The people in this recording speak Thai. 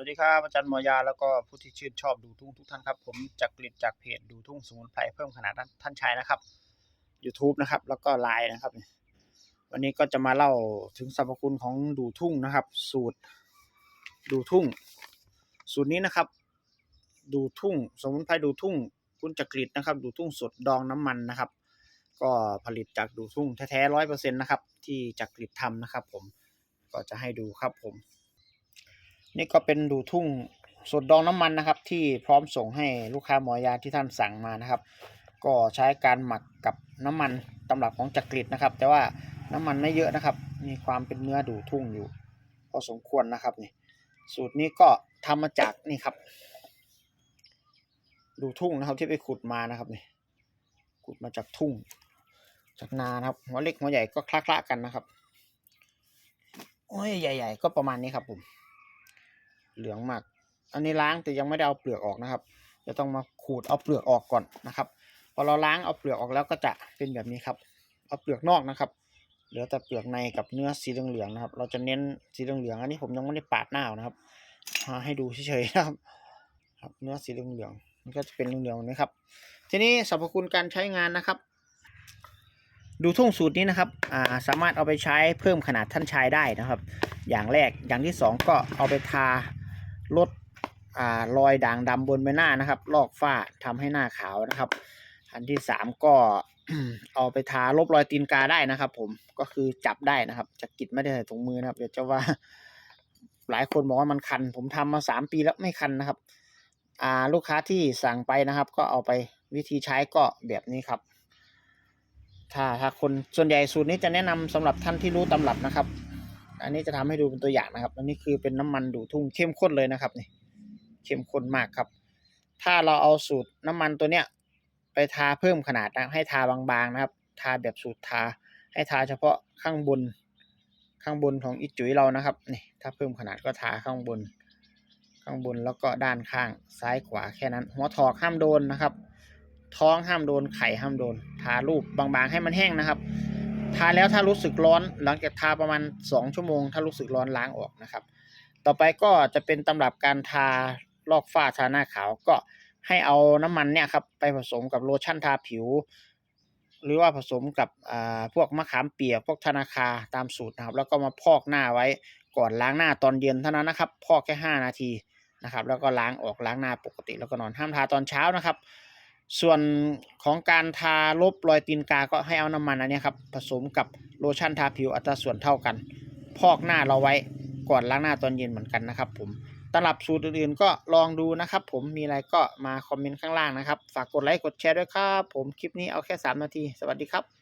วัสดีครับอาจารย์มอยาแล้วก็ผู้ที่ชื่นชอบดูทุ่งทุกท่านครับ ผมจากกลิดจากเพจดูทุ่งสมุนไพรเพิ่มขนาดท่านชายนะครับ YouTube นะครับ แล้วก็ไลน์นะครับ วันนี้ก็จะมาเล่าถึงสรรพคุณของดูทุ่งนะครับ สูตรดูทุ่ง สูตรนี้นะครับ ดูทุ่ง สมุนไพรดูทุ่งคุณจักริดนะครับ ดูทุ่งสดดองน้ำมันนะครับ ก็ผลิตจากดูทุ่งแท้ๆร้อยเปอร์เซ็นต์นะครับ ที่จักริดทำนะครับ ผมก็จะให้ดูครับผม นี่ก็เป็นดูทุ่งสดดองน้ำมันนะครับ ที่พร้อมส่งให้ลูกค้าหมอยาที่ท่านสั่งมานะครับ ก็ใช้การหมักกับน้ำมันตำรับของจักริดนะครับ แต่ว่าน้ำมันไม่เยอะนะครับ มีความเป็นเนื้อดูทุ่งอยู่พอสมควรนะครับนี่สูตรนี้ก็ทำมาจากนี่ครับ ดูทุ่งนะครับที่ไปขุดมานะครับนี่ขุดมาจากทุ่ง จากนานะครับหัวเล็กหัวใหญ่ก็คละๆกันนะครับโอ้ยใหญ่ ๆ ก็ประมาณนี้ครับผม เหลืองมาก อันนี้ล้างแต่ยังไม่ได้เอาเปลือกออกนะครับ จะต้องมาขูดเอาเปลือกออกก่อนนะครับ พอเราล้างเอาเปลือกออกแล้วก็จะเป็นแบบนี้ครับ เอาเปลือกนอกนะครับ เหลือแต่เปลือกในกับเนื้อสีเหลืองๆนะครับ เราจะเน้นสีเหลืองๆอันนี้ผมยังไม่ได้ปาดหน้านะครับมาให้ดูเฉยๆนะครับ ครับ เนื้อสีเหลืองๆมันก็จะเป็นเหลืองๆนี้ครับ ทีนี้สรรพคุณการใช้งานนะครับดูทุ่งสูตรนี้นะครับาสามารถเอาไปใช้เพิ่มขนาดท่านชายได้นะครับ อย่างแรก อย่างที่สองก็เอาไปทา ลดอ่ารอยด่างดำบนใบหน้านะครับ ลอกฝ้าทำให้หน้าขาวนะครับ อันที่สามก็เอาไปทาลบรอยตีนกาได้นะครับ ผมก็คือจับได้นะครับจะกิดไม่ได้ใส่ถุงมือนะครับ เดี๋ยวจะว่า หลายคนบอกว่ามันคัน ผมทำมาสามปีแล้วไม่คันนะครับ อ่าลูกค้าที่สั่งไปนะครับ ก็เอาไปวิธีใช้ก็แบบนี้ครับ ถ้าถ้าคนส่วนใหญ่สูตรนี้จะแนะนำสำหรับท่านที่รู้ตำรับนะครับ อันนี้จะทำให้ดูเป็นตัวอย่างนะครับ อันนี้คือเป็นน้ำมันดูทุ่งเข้มข้นเลยนะครับนี่เข้มข้นมากครับ ถ้าเราเอาสูตรน้ำมันตัวเนี้ยไปทาเพิ่มขนาดนะให้ทาบางๆนะครับ ทาแบบสูตรทา ให้ทาเฉพาะข้างบนข้างบนของอีจุ๋ยเรานะครับนี่ถ้าเพิ่มขนาดก็ทาข้างบน ข้างบนแล้วก็ด้านข้างซ้ายขวาแค่นั้น หัวถอกห้ามโดนนะครับ ท้องห้ามโดนไข่ห้ามโดน ทารูปบางๆให้มันแห้งนะครับ ทาแล้วถ้ารู้สึกร้อนหลังจากทาประมาณสองชั่วโมง ถ้ารู้สึกร้อนล้างออกนะครับ ต่อไปก็จะเป็นตำรับการทาลอกฝ้าทาหน้าขาวก็ให้เอาน้ำมันเนี่ยครับไปผสมกับโลชั่นทาผิว หรือว่าผสมกับอ่าพวกมะขามเปียกพวกธนาคาตามสูตรนะครับ แล้วก็มาพอกหน้าไว้ก่อนล้างหน้าตอนเย็นเท่านั้นนะครับ พอกแค่ห้านาทีนะครับ แล้วก็ล้างออกล้างหน้าปกติแล้วก็นอนห้ามทาตอนเช้านะครับ ส่วนของการทาลบรอยตีนกาก็ให้เอาน้ำมันอันนี้ครับผสมกับโลชั่นทาผิวอัตราส่วนเท่ากัน พอกหน้าเราไว้ก่อนล้างหน้าตอนเย็นเหมือนกันนะครับ ผมตลับสูตรอื่นๆก็ลองดูนะครับ ผมมีอะไรก็มาคอมเมนต์ข้างล่างนะครับ ฝากกดไลค์กดแชร์ด้วยครับ ผมคลิปนี้เอาแค่ 3 นาที สวัสดีครับ